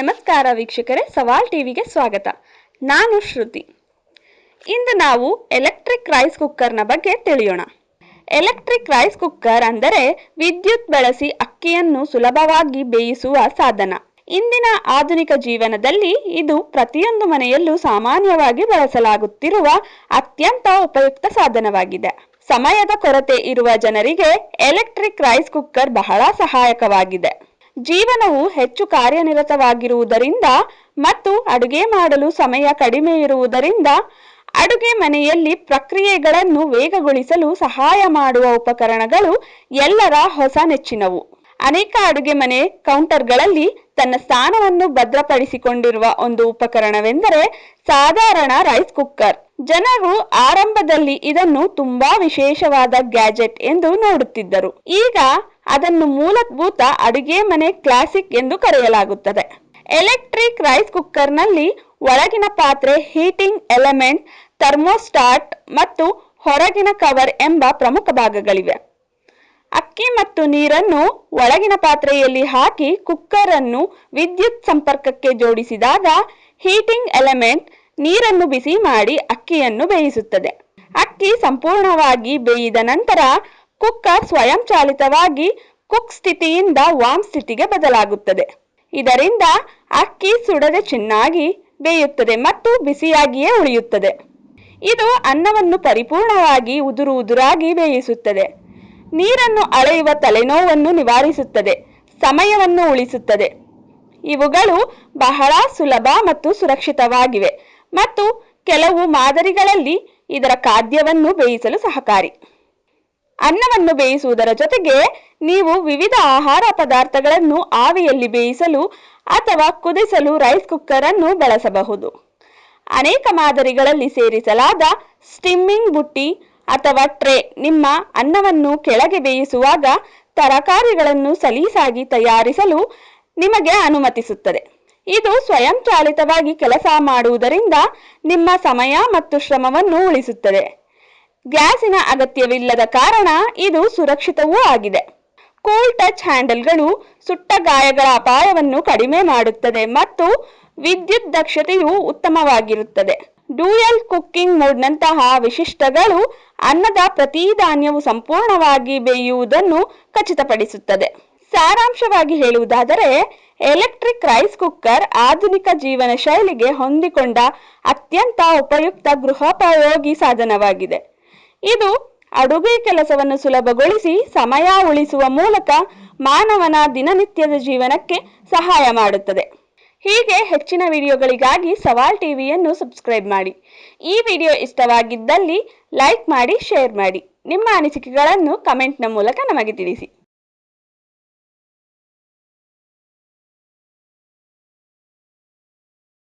ನಮಸ್ಕಾರ ವೀಕ್ಷಕರೇ, ಸವಾಲ್ ಟಿವಿಗೆ ಸ್ವಾಗತ. ನಾನು ಶ್ರುತಿ. ಇಂದು ನಾವು ಎಲೆಕ್ಟ್ರಿಕ್ ರೈಸ್ ಕುಕ್ಕರ್ನ ಬಗ್ಗೆ ತಿಳಿಯೋಣ. ಎಲೆಕ್ಟ್ರಿಕ್ ರೈಸ್ ಕುಕ್ಕರ್ ಅಂದರೆ ವಿದ್ಯುತ್ ಬಳಸಿ ಅಕ್ಕಿಯನ್ನು ಸುಲಭವಾಗಿ ಬೇಯಿಸುವ ಸಾಧನ. ಇಂದಿನ ಆಧುನಿಕ ಜೀವನದಲ್ಲಿ ಇದು ಪ್ರತಿಯೊಂದು ಮನೆಯಲ್ಲೂ ಸಾಮಾನ್ಯವಾಗಿ ಬಳಸಲಾಗುತ್ತಿರುವ ಅತ್ಯಂತ ಉಪಯುಕ್ತ ಸಾಧನವಾಗಿದೆ. ಸಮಯದ ಕೊರತೆ ಇರುವ ಜನರಿಗೆ ಎಲೆಕ್ಟ್ರಿಕ್ ರೈಸ್ ಕುಕ್ಕರ್ ಬಹಳ ಸಹಾಯಕವಾಗಿದೆ. ಜೀವನವು ಹೆಚ್ಚು ಕಾರ್ಯನಿರತವಾಗಿರುವುದರಿಂದ ಮತ್ತು ಅಡುಗೆ ಮಾಡಲು ಸಮಯ ಕಡಿಮೆ ಇರುವುದರಿಂದ ಅಡುಗೆ ಮನೆಯಲ್ಲಿ ಪ್ರಕ್ರಿಯೆಗಳನ್ನು ವೇಗಗೊಳಿಸಲು ಸಹಾಯ ಮಾಡುವ ಉಪಕರಣಗಳು ಎಲ್ಲರ ಹೊಸ ನೆಚ್ಚಿನವು. ಅನೇಕ ಅಡುಗೆ ಮನೆ ಕೌಂಟರ್ಗಳಲ್ಲಿ ತನ್ನ ಸ್ಥಾನವನ್ನು ಭದ್ರಪಡಿಸಿಕೊಂಡಿರುವ ಒಂದು ಉಪಕರಣವೆಂದರೆ ಸಾಧಾರಣ ರೈಸ್ ಕುಕ್ಕರ್. ಜನರು ಆರಂಭದಲ್ಲಿ ಇದನ್ನು ತುಂಬಾ ವಿಶೇಷವಾದ ಗ್ಯಾಜೆಟ್ ಎಂದು ನೋಡುತ್ತಿದ್ದರು. ಈಗ ಅದನ್ನು ಮೂಲಭೂತ ಅಡುಗೆ ಮನೆ ಕ್ಲಾಸಿಕ್ ಎಂದು ಕರೆಯಲಾಗುತ್ತದೆ. ಎಲೆಕ್ಟ್ರಿಕ್ ರೈಸ್ ಕುಕ್ಕರ್ನಲ್ಲಿ ಒಳಗಿನ ಪಾತ್ರೆ, ಹೀಟಿಂಗ್ ಎಲೆಮೆಂಟ್, ಥರ್ಮೋಸ್ಟಾಟ್ ಮತ್ತು ಹೊರಗಿನ ಕವರ್ ಎಂಬ ಪ್ರಮುಖ ಭಾಗಗಳಿವೆ. ಅಕ್ಕಿ ಮತ್ತು ನೀರನ್ನು ಒಳಗಿನ ಪಾತ್ರೆಯಲ್ಲಿ ಹಾಕಿ ಕುಕ್ಕರ್ ಅನ್ನು ವಿದ್ಯುತ್ ಸಂಪರ್ಕಕ್ಕೆ ಜೋಡಿಸಿದಾಗ ಹೀಟಿಂಗ್ ಎಲೆಮೆಂಟ್ ನೀರನ್ನು ಬಿಸಿ ಮಾಡಿ ಅಕ್ಕಿಯನ್ನು ಬೇಯಿಸುತ್ತದೆ. ಅಕ್ಕಿ ಸಂಪೂರ್ಣವಾಗಿ ಬೇಯಿದ ನಂತರ ಕುಕ್ಕರ್ ಸ್ವಯಂಚಾಲಿತವಾಗಿ ಕುಕ್ ಸ್ಥಿತಿಯಿಂದ ವಾಮ್ ಸ್ಥಿತಿಗೆ ಬದಲಾಗುತ್ತದೆ. ಇದರಿಂದ ಅಕ್ಕಿ ಸುಡದೆ ಚೆನ್ನಾಗಿ ಬೇಯುತ್ತದೆ ಮತ್ತು ಬಿಸಿಯಾಗಿಯೇ ಉಳಿಯುತ್ತದೆ. ಇದು ಅನ್ನವನ್ನು ಪರಿಪೂರ್ಣವಾಗಿ ಉದುರು ಉದುರಾಗಿ ಬೇಯಿಸುತ್ತದೆ. ನೀರನ್ನು ಅಳೆಯುವ ತಲೆನೋವನ್ನು ನಿವಾರಿಸುತ್ತದೆ, ಸಮಯವನ್ನು ಉಳಿಸುತ್ತದೆ. ಇವುಗಳು ಬಹಳ ಸುಲಭ ಮತ್ತು ಸುರಕ್ಷಿತವಾಗಿವೆ ಮತ್ತು ಕೆಲವು ಮಾದರಿಗಳಲ್ಲಿ ಇದರ ಖಾದ್ಯವನ್ನು ಬೇಯಿಸಲು ಸಹಕಾರಿ. ಅನ್ನವನ್ನು ಬೇಯಿಸುವುದರ ಜೊತೆಗೆ ನೀವು ವಿವಿಧ ಆಹಾರ ಪದಾರ್ಥಗಳನ್ನು ಆವಿಯಲ್ಲಿ ಬೇಯಿಸಲು ಅಥವಾ ಕುದಿಸಲು ರೈಸ್ ಕುಕ್ಕರ್ ಅನ್ನು ಬಳಸಬಹುದು. ಅನೇಕ ಮಾದರಿಗಳಲ್ಲಿ ಸೇರಿಸಲಾದ ಸ್ಟಿಮ್ಮಿಂಗ್ ಬುಟ್ಟಿ ಅಥವಾ ಟ್ರೇ ನಿಮ್ಮ ಅನ್ನವನ್ನು ಕೆಳಗೆ ಬೇಯಿಸುವಾಗ ತರಕಾರಿಗಳನ್ನು ಸಲೀಸಾಗಿ ತಯಾರಿಸಲು ನಿಮಗೆ ಅನುಮತಿಸುತ್ತದೆ. ಇದು ಸ್ವಯಂಚಾಲಿತವಾಗಿ ಕೆಲಸ ಮಾಡುವುದರಿಂದ ನಿಮ್ಮ ಸಮಯ ಮತ್ತು ಶ್ರಮವನ್ನು ಉಳಿಸುತ್ತದೆ. ಗ್ಯಾಸಿನ ಅಗತ್ಯವಿಲ್ಲದ ಕಾರಣ ಇದು ಸುರಕ್ಷಿತವೂ ಆಗಿದೆ. ಕೂಲ್ ಟಚ್ ಹ್ಯಾಂಡಲ್ಗಳು ಸುಟ್ಟ ಗಾಯಗಳ ಅಪಾಯವನ್ನು ಕಡಿಮೆ ಮಾಡುತ್ತದೆ ಮತ್ತು ವಿದ್ಯುತ್ ದಕ್ಷತೆಯು ಉತ್ತಮವಾಗಿರುತ್ತದೆ. ಡ್ಯೂಯಲ್ ಕುಕ್ಕಿಂಗ್ ಮೋಡ್ನಂತಹ ವಿಶಿಷ್ಟಗಳು ಅನ್ನದ ಪ್ರತಿ ಧಾನ್ಯವು ಸಂಪೂರ್ಣವಾಗಿ ಬೇಯುವುದನ್ನು ಖಚಿತಪಡಿಸುತ್ತದೆ. ಸಾರಾಂಶವಾಗಿ ಹೇಳುವುದಾದರೆ, ಎಲೆಕ್ಟ್ರಿಕ್ ರೈಸ್ ಕುಕ್ಕರ್ ಆಧುನಿಕ ಜೀವನ ಶೈಲಿಗೆ ಹೊಂದಿಕೊಂಡ ಅತ್ಯಂತ ಉಪಯುಕ್ತ ಗೃಹೋಪಯೋಗಿ ಸಾಧನವಾಗಿದೆ. ಇದು ಅಡುಗೆ ಕೆಲಸವನ್ನು ಸುಲಭಗೊಳಿಸಿ ಸಮಯ ಉಳಿಸುವ ಮೂಲಕ ಮಾನವನ ದಿನನಿತ್ಯದ ಜೀವನಕ್ಕೆ ಸಹಾಯ ಮಾಡುತ್ತದೆ. ಹೀಗೆ ಹೆಚ್ಚಿನ ವಿಡಿಯೋಗಳಿಗಾಗಿ ಸವಾಲ್ ಟಿವಿಯನ್ನು ಸಬ್ಸ್ಕ್ರೈಬ್ ಮಾಡಿ. ಈ ವಿಡಿಯೋ ಇಷ್ಟವಾಗಿದ್ದಲ್ಲಿ ಲೈಕ್ ಮಾಡಿ, ಶೇರ್ ಮಾಡಿ. ನಿಮ್ಮ ಅನಿಸಿಕೆಗಳನ್ನು ಕಮೆಂಟ್ನ ಮೂಲಕ ನಮಗೆ ತಿಳಿಸಿ.